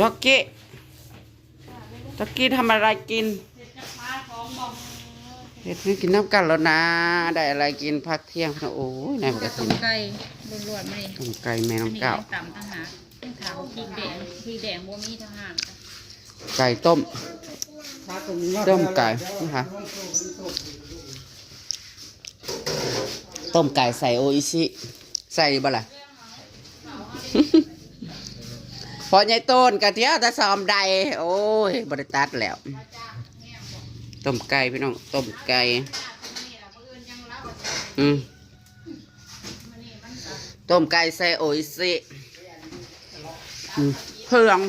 จ็อกกี้จ็อกกี้ทำอะไรกินเห็ดให้กินน้ำกันแล้วนะ ได้อะไรกินพักเที่ยงโอ้ยนายบอกต้กิมนไก่ล้วนๆมาดิต้มไก่แม่น้อัอนงนี้เก่า ยังต่ำต่างหากยังขาวพริกแดงพริกแดงบ่มีทหารไก่ต้ม ต้มไก่นะคะต้มไก่ใส่โออิชิ ใส่บ่ล่ะ พอใหญ่ต้นกะเทียวแต่ซ้อมใด โอ้ยบริตัดแล้ว ต้มไก่พี่น้อง ต้มไก่ อืมต้มไก่ใส่โออิชิเพื่อง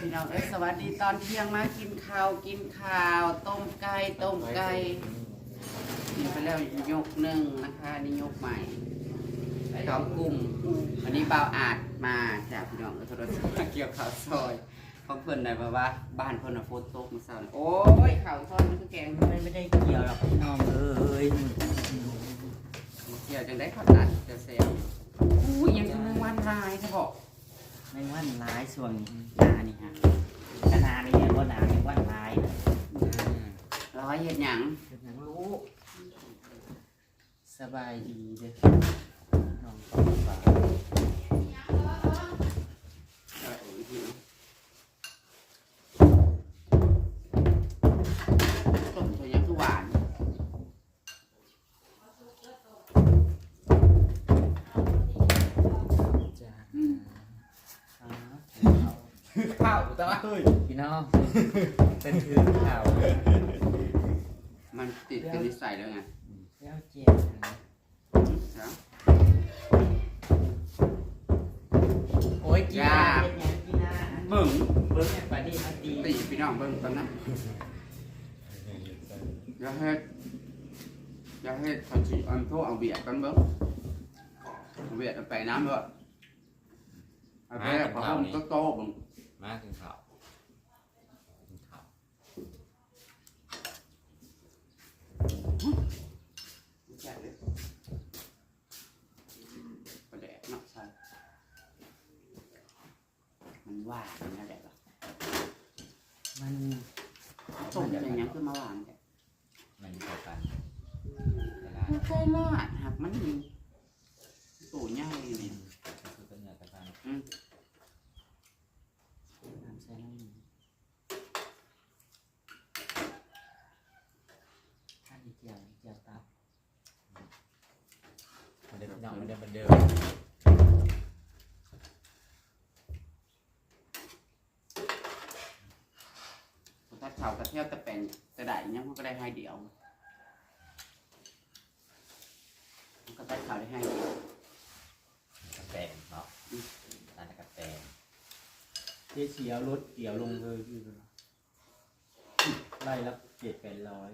พี่น้องเอ้ยสวัสดีตอนเที่ยงมากินข้าวกินข้าว ต้มไก่ต้มไก่นี่ไปแล้วยกหนึ่งนะคะนี่ยกใหม่ สองกลุ่มอันนี้เบาวอาจมาจากพี่น้องเอ้ยโทรศัพท์มาเกี่ยวข้าวซอยเขาเพิ่นได้มาว่าบ้านเพิ่นน่ะฝนตกมาเช้านี่โอ้ยข้าวซอยมันคือแกงไม่ไม่ได้เกี่ยวหรอกพี่น้องเอ้ยเกี่ยวจังได้ข้าวตัดจะเซลอู้ยยังจะมึงวันลายจะบอกไม่ว่าร้ายส่วนหนานี่ฮะขนาดนี้เนี่ยว่าหนาไม่ว่าร้ายนะร้อยเห็ดหยังคือหนังรู้สบายดีเด้อ น้องก็สบาต้มตัวยังคือหวาน จ้าข้าวต่ว่าพี่น้อง เป็นถือข่าวมันติดเป็นนิสัยแล้วไง แล้วเจ็บนะ เบิ่งเบิ้งแม่ปานี่มาตีตีพี่น้องเบิ่งตอนนั้นอย่าเฮ็ดอย่าเฮ็ดเขาสิอันโทษเอาเบียดกันเบิ่งเอาเบียดเอาไปน้ำเบิ่งเอาไปแล้วพอผมก็โตเบิ่งมาถึงข่าวกินข้าว แค่เลยประแดกเนาะใช่มัน หวานนั่นแหละมันต้มเป็นหยังคือมาหวานแท้มันเข้ากันเวลาไม่เคยลาดหักมันมีตัวใหญ่นี่คือเป็นเนื้อกันบ้างอืมน้ำใส่น้ำถ้าดีเกี่ยวเกี่ยวตับมันเดิมน้องมันเดิมมันเดิม ระเทียมตะเป็นกระไดเนี่ยมันก็ได้ให้เดียวมันก็ได้เขาได้ให้เดียวกาแฟเนาะร้านกาแฟเจ๊เสียวรถเกี่ยวลงเลยอยู่ไล่ละเจ็ดแปดร้อย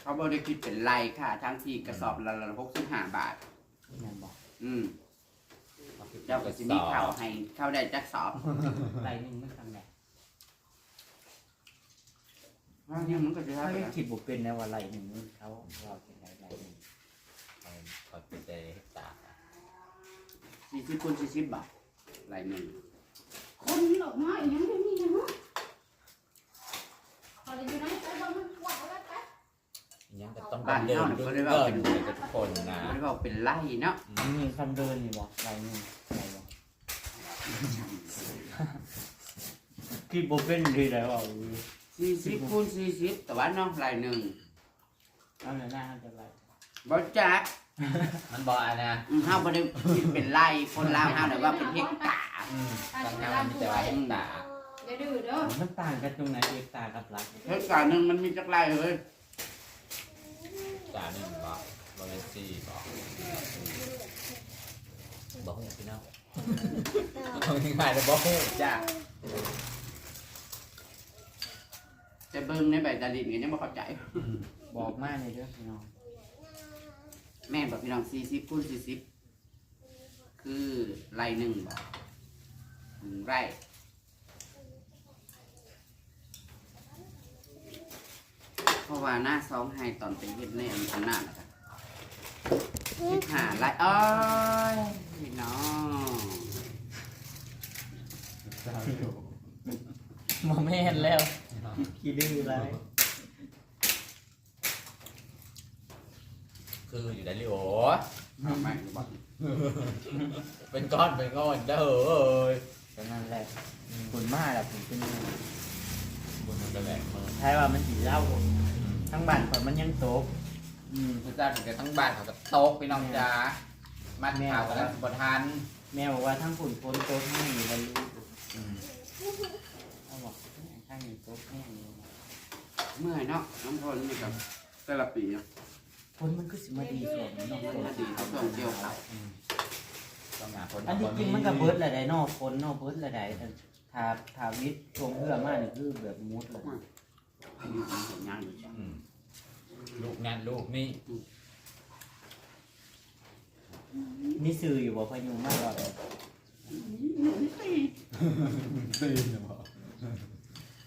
เขาบริคิดเป็นไรค่ะ ทั้งที่กระสอบละละหกสิบห้าบาทยังบอกอืมเอาพริกเจ้าก็จะมีข่าวให้เข้าได้จักสอบไล่หนึ่งไม่ทำแบบ ว่าเนี่ยมันก็จะถ้าได้ไม่คิดบุกเป็นนะว่าไล่หนึ่งเขาเราเป็นไล่ไล่หนึ่งเอาเอาไปเจเฮกตาร์สี่สิบคูณสี่สิบบาทไรหนึ่งคนหลอกน้อยยังไม่มีนะฮะอะไรอยู่ไหนไปบ้างมันว่าแล้วไปยังก็ต้องเดินเดินเดินเลยทุกคนนะไม่บอกเป็นไร่เนาะมีคำเดินอยู่บอกไล่หนึ่งไล่บอกคิดบุกเป็นดีแล้วอะ สี่สิบคูณสี่สิบแต่ว่าเนาะไรหนึ่งเอาหน้าหน้าจะไล่บอจักมันบอกอะนะอืมเฮาบ่ได้คิดเป็นไร่คนลาวเฮาเนี่ยว่าเป็นเฮกตาร์อืมบางงานมีแต่ว่าเฮกตาร์อย่าดื้อเด้อมันต่างกันตรงไหนเอกตากับรักเฮกตาร์หนึงมันมีจักไร่เลยจานหนึ่งบอกบริษัทบอกบอกอย่างพี่น้องเอาง่ายๆเลยบอกจ้า แต่เบิ้งในใบดาลิมเนี่ยังบ่เข้าใจ บอกมากเลยเด้อพี่น้องแม่นบอกพี่น้องสี่สิบคูณสี่สิบคือไรหนึ่งบอกหนึ่งไร่เพราะว่าหน้าสองไฮตอนเป็นเย็ดในอันานะครับเฮ็ดหาไรอ้อยพี่น้องมาแม่นแล้ว ขี้ดื้อไรคืออยู่ได้ลิโอเอาใหม่ดูบ่เป็นก้อนเป็นก้อนเด้อเอ้ยตอนนั้นแหละคุณมาแล้วผมเป็นบุญมันจะแหลกมือใช่ว่ามันสีเหล้าทั้งบ้านข่อยมันยังโตกอืมพระเจ้าถึงจะทั้งบ้านเขาก็โต๊ะพี่น้องจ้ามัดข่าวกันบทันแม่บอกว่าทั้งฝุ่นฝนโตกแห้งอยู่วันรู้อืมเขาบอกข้างนี้โตกแห้งอยู่เมื่อยเนาะน้ำทนนี่กับแต่ละปีเนาะฝนมันก็สิมาดีส่วนน้องมันโตมาดีเขาต้องเกี่ยวเขาอืมต้องหาคนอันที่จริงมันก็เบิดละไดเนอกฝนเนอกเบิดละไดแต่ถ้าถ้าวิทย์ช่วงเพื่อมากนี่คือแบบมุดเลยอันนี้มันผลงานอยู่จ้ะอืมลูกนั่นลูกนี่มีสื่ออยู่บ่พายุมากหรอกตื่นนะบอ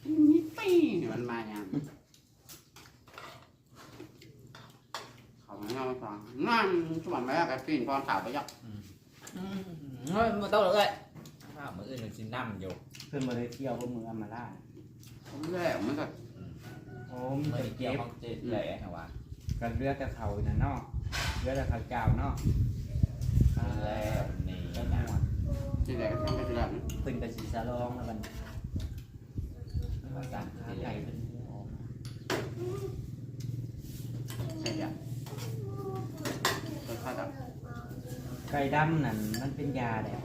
กนี่ปีมันมาอย่างเขาไม่เอาฟังนั่นสมัยแรกไอ้ปีนพรขาวไปยักเฮ้ยมาโต๊ะเลยข้าวมืออื่นมันสิน้ำอยู่เพิ่นบ่ได้เที่ยวบ่มืออำมาล่าเขาแรกมันก็โอ้มีไม่แต่ได้เกี่เก็ยวบของเจ๊แหล่เหรอวะกันเรือแต่เขาน่ะเนาะเรือแต่เขาเจ้าเนาะแล้วนี่ก็นะม่วนที่แรกก็ทำไปทีหลังเพิ่นก็สิสะลองแล้วบัดนี้ แล้วก็สั่งขาไก่เพิ่นออกใช่ยังก็ข้าวดับไก่ดำนั่นมันเป็นยาแหละ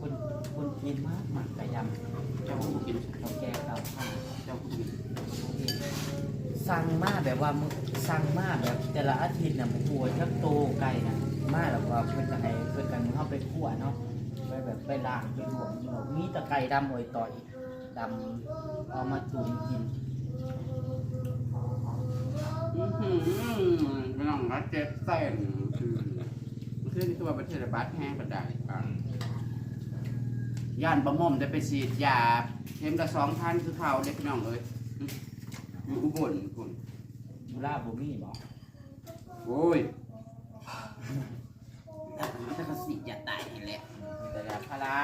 คนคนกินมากมากไก่ดำเจ้าผู้กินเขาแก้เก่าข้าเจ้าผู้กินสั่งมาแบบว่ามึงสั่งมาแบบแต่ละอาทิตย์น่ะมันหัวจักโตไก่น่ะมาแล้วว่าเพิ่นจะให้เพิ่นกันเข้าไปคั่วเนาะไปแบบไปล้างไปลวกนี่เนาะมีแต่ไก่ดำโอยต่อย ดำเอามาตุ๋นกินอือหือไม่ต้องรัดเจ็บเส้นคือมันคือนี่คือว่าประเทศบัตแห้งกระไดอืมย่านประม่อมได้ไปฉีดยาเข็มละสองพันคือเขาเด็กน้องเลยอยู่อุบลคุณบุราบ่มีบ่โอ้ยแต่มันจะกระสิอย่าตายแหละมีแต่ยาพารา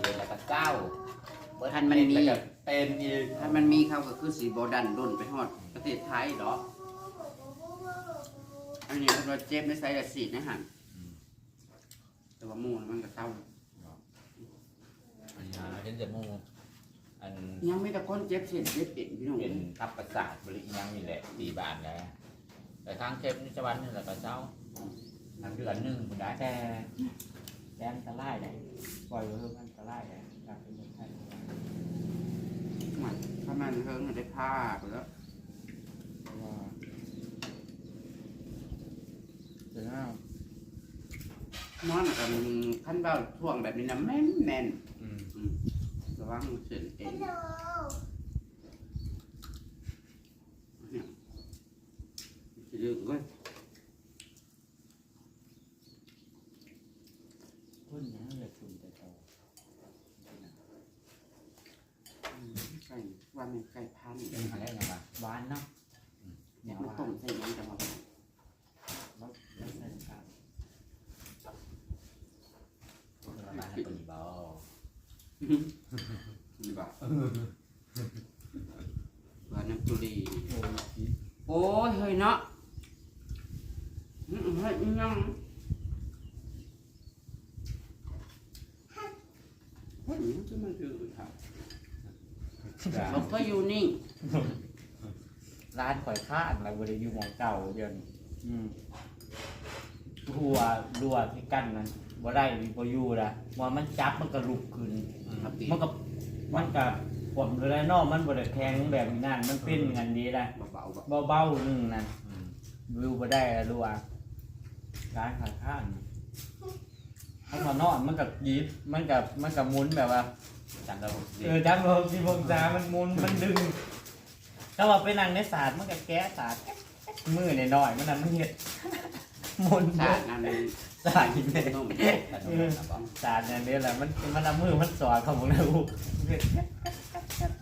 เรียนแล้วก็เจ้า เบิดท่านมันมี แล้วก็เป็นอีกถ้ามันมีเขาก็คือสีโบดันดุนไปฮอดประเทศไทยเหรออันนี้เราเจ็บไม่ใส่แต่สีดนะฮะแต่ว่าหมูมันก็เศร้าอันนี้เห็นแต่หมูอันยังไม่แต่คนเจ็บเสียเจ็บเป็นพี่น้องเป็นทับประสาทบริยังนี่แหละสี่บาทแล้วแต่ทางเทปนิจวันนี่แหละก็เจ้าทางเดือนหนึ่งคุณได้แต่แต่อันตรายได้ปล่อยไว้เพิ่มอันตรายได้กลับเป็นคนไทย มันถ้ามันเฮิงมันได้ผ้าไปแล้วเพราะว่าเดี๋ยวนะนอนกันขั้นเบาท่วงแบบนี้นะแม่นแม่นอืมอืมระวังเสียเองเนี่ยสิเรื่องก็ พุ่นนะเลยคุณแต่โต ไก่ว่ามันไก่พันธุ์ เป็นอะไรกันบ้าง หวานเนาะเนี่ย มัน หวา ต้ น มใส่ยังจะมา แล้วแล้วใส่ข้าว ประมาณปีบอ ดีบ่าว่าน้ำตุลีโอ้ยเฮ้ยเนาะเฮ้ยอีหยังเฮ้ยมันจะมันคือครับเราก็อยู่นี่ร้านข่อยข้านเราบริอยู่มองเก่าเดี๋ยวนี้หัวรัวที่กั้นนั้น บ่ได้บ่อยู่ละว่ามันจับมันก็ลุกขึ้น ครับพี่มันก็มันก็ผมเลยเนอกมันบ่ได้แข็งแบบนี้นั่นมันเป็นงันดีได้เบาๆแบบเบาๆนึงนั่นวิวบ่ได้ละรัวร้านขายข้านถ้าพอนอนมันก็ยิบมันก็มันก็หมุนแบบว่า จังเราหกสิบเออจังเราที่พงษามันหมุนมันดึง ถ้าว่าไปนั่งในศาสตร์มันก็แก้ศาสตร์มือหน่อยๆมันนั่นมันเฮ็ดหมุนชาตินั้นเป็น ศาสตร์อีกเลยนุ่มแต่หนูนะบอกศาสตร์เนี่ยนี่แหละมันมันเอามือมันสอนเขาหมดเลยอู้เฮ็ด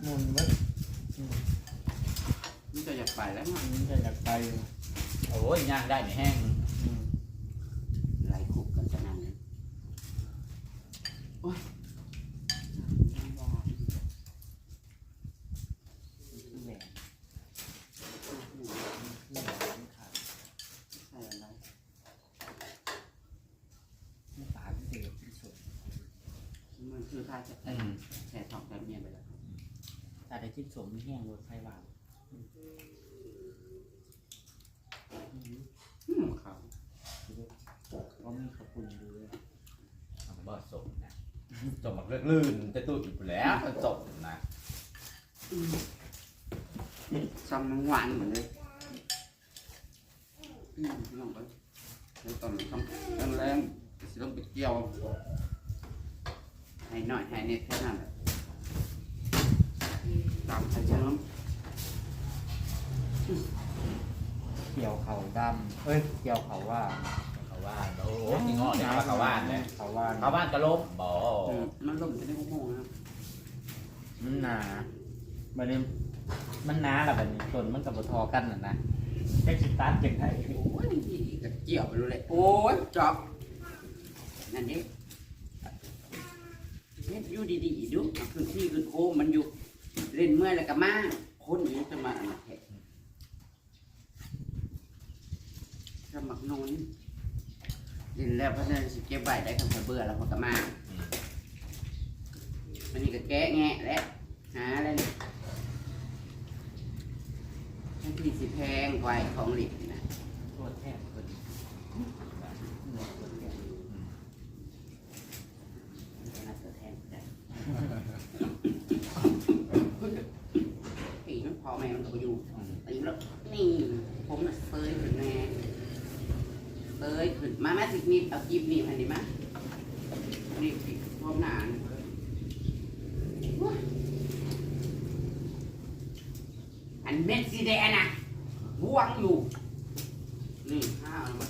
หมุนมันมันจะอยากไปแล้วเนาะมันจะอยากไปอยู่โอ้ยย่างได้ในแห้ง อืม ไล่คุกกันจะนั่นเลยโอ้ย คือค่าจะ อืม แช่ทองแช่เมียไปแล้ว ถ้าได้กินสมแห้งรส ไฟหวานอืมเขาก็มีขอบคุณด้วยมันบ่สมนะสมมันเลือกลื่นจะตู้อยู่แล้วมันะซ้ำน้ำหวานเหมือนเลยอืมลองไปแล้วตอนทำแรงๆสิต้องไปเกี่ยวให้หน่อยให้เน็ตแค่นั้นแหละตามไปเชิม เกี่ยวเขาดำเอ้ย เกี่ยวเขาว่าเขาว่าโอ้โหกินงอเนี่ยว่าเขาว่าเนี่ยเขาว่าเขาบ้านกระลบบ่อืมมันล่มจะได้โง่ๆนะครับมันหนาบันนี้มันหนาแหละบันนี้ต้นมันกับทอกันน่ะนะแค่สิตัดจังไงโอ้ยกระเจียวไปเลยโอ้ยจอบนั่นนี่เฮ็ดอยู่ดีๆดูขึ้นที่ขึ้นโค้งมันอยู่ เล่นเมื่อยแล้วก็มาคนนี้จะมาอันนั้นแท้ จะมักนอนเล่นแล้วเพราะนั้นสิเก็บไว้ได้คำเบื่อแล้วพอก็มาอันนี้ก็แกะแงะแล้วหาอะไรเนี่ยทั้งที่สิแพงกว่าไอ้ของหลิบนะตัวแทบคนเนื้อตัวแทบ น่าจะแทงได้ปีมันพอแม่มันก็บ่อยู่ตีแล้วนี่ ผมน่ะเซยขึ้นแน่เซยขึ้นมาแม่ สินิดเอากีบหนีบให้ดิมานี่สิพร้อมหนาเนี่ยว้าอันเม็ดสีแดงน่ะบวงอยู่ นี่ข้าวมัน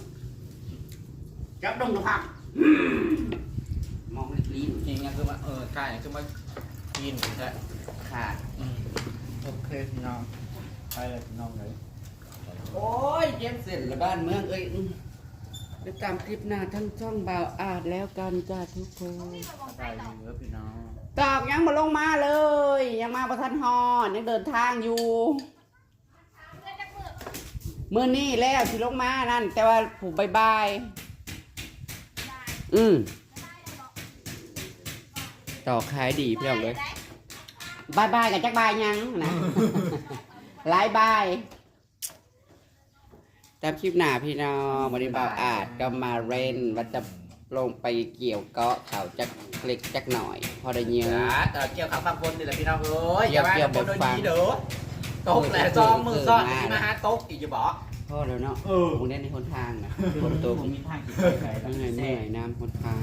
จับดงกระพักอืมมองลิ้นลิ้นจริงยังคือว่าเออใช่คือว่ากินใช่ขาดอืมโอเคพี่น้องไปเลยพี่น้องเลยโอ้ยเย็บเสร็จแล้วบ้านเมืองเอ้ย อืมติดตามคลิปหน้าทั้งช่องบ่าวอาจแล้วกันจ้าทุกคน สบายดีเด้อพี่น้อง ตอกยังมาลงมาเลย ยังมาประทันฮอนยังเดินทางอยู่มื่อนี้แล้วสิลงมานั่น แต่ว่าผูกบายบายอืมต่อขายดีพี่น้องเลยบายบายกับจักบายยังนะ หลายบาย ตามคลิปหน้าพี่น้องวันนี้บ่าวอาจก็มาเล่นว่าจะลงไปเกี่ยวเกาะเขาจักเล็กจักหน่อย พอได้เยเออะอแต่เกี่ยวกับฟังคนนี่แหละพี่น้องเอ้ยอย่าว่าเกี่ยวคนกับโดนฟังดีเด้อตกแหละซองมือซ่อนนี่มาหาตกอีกจะบอกพ่อแล้วเนาะเออผมเล่นในคนทางนะคคนนตัตัววผผมมมีทางกินไปเหนื่อยเหนื่อยน้ำคนทาง